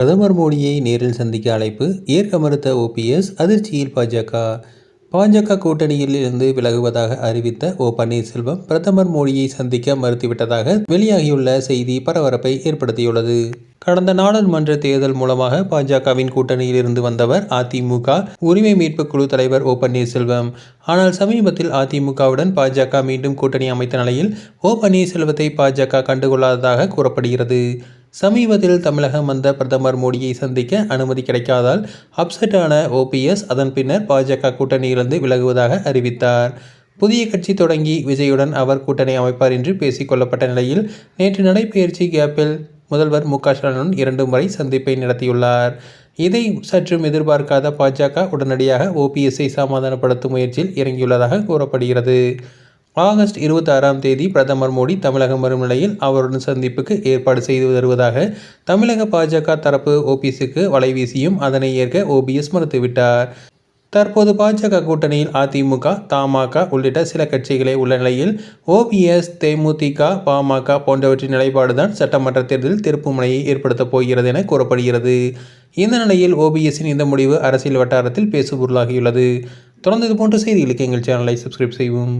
பிரதமர் மோடியை நேரில் சந்திக்க அழைப்பு ஏற்க மறுத்த ஓபிஎஸ் அதிர்ச்சியில் பாஜக. பாஜக கூட்டணியில் இருந்து விலகுவதாக அறிவித்த ஓ பன்னீர்செல்வம் பிரதமர் மோடியை சந்திக்க மறுத்துவிட்டதாக வெளியாகியுள்ள செய்தி பரபரப்பை ஏற்படுத்தியுள்ளது. கடந்த நாடாளுமன்ற தேர்தல் மூலமாக பாஜகவின் கூட்டணியில் இருந்து வந்தவர் அதிமுக. உரிமை மீட்பு குழு தலைவர் ஓ பன்னீர்செல்வம். ஆனால் சமீபத்தில் அதிமுகவுடன் பாஜக மீண்டும் கூட்டணி அமைத்த நிலையில் ஓ பன்னீர்செல்வத்தை பாஜக கண்டுகொள்ளாததாக கூறப்படுகிறது. சமீபத்தில் தமிழகம் வந்த பிரதமர் மோடியை சந்திக்க அனுமதி கிடைக்காதால் அப்செட்டான ஓபிஎஸ் அதன் பின்னர் பாஜக கூட்டணியிலிருந்து விலகுவதாக அறிவித்தார். புதிய கட்சி தொடங்கி விஜயுடன் அவர் கூட்டணி அமைப்பார் என்று பேசிக்கொள்ளப்பட்ட நிலையில் நேற்று நடைபயிற்சி கேப்பில் முதல்வர் மு க ஸ்டாலினுடன் இரண்டு முறை சந்திப்பை நடத்தியுள்ளார். இதை சற்றும் எதிர்பார்க்காத பாஜக உடனடியாக ஓபிஎஸ்ஐ சமாதானப்படுத்தும் முயற்சியில் இறங்கியுள்ளதாக கூறப்படுகிறது. ஆகஸ்ட் இருபத்தாறாம் தேதி பிரதமர் மோடி தமிழகம் வரும் நிலையில் அவருடன் சந்திப்புக்கு ஏற்பாடு செய்து வருவதாக தமிழக பாஜக தரப்பு ஓபிஎஸ்க்கு வலைவீசியும் அதனை ஏற்க ஓபிஎஸ் மறுத்துவிட்டார். தற்போது பாஜக கூட்டணியில் அதிமுக தமாக உள்ளிட்ட சில கட்சிகளே உள்ள நிலையில் ஓபிஎஸ் தேமுதிக பாமக போன்றவற்றின் நிலைப்பாடுதான் சட்டமன்ற தேர்தலில் திருப்புமுனையை ஏற்படுத்தப் போகிறது என கூறப்படுகிறது. இந்த நிலையில் ஓபிஎஸ்ஸின் இந்த முடிவு அரசியல் வட்டாரத்தில் பேசுபொருளாகியுள்ளது தொடர்ந்து இது போன்ற செய்திகளுக்கு எங்கள் சேனலை சப்ஸ்கிரைப் செய்வோம்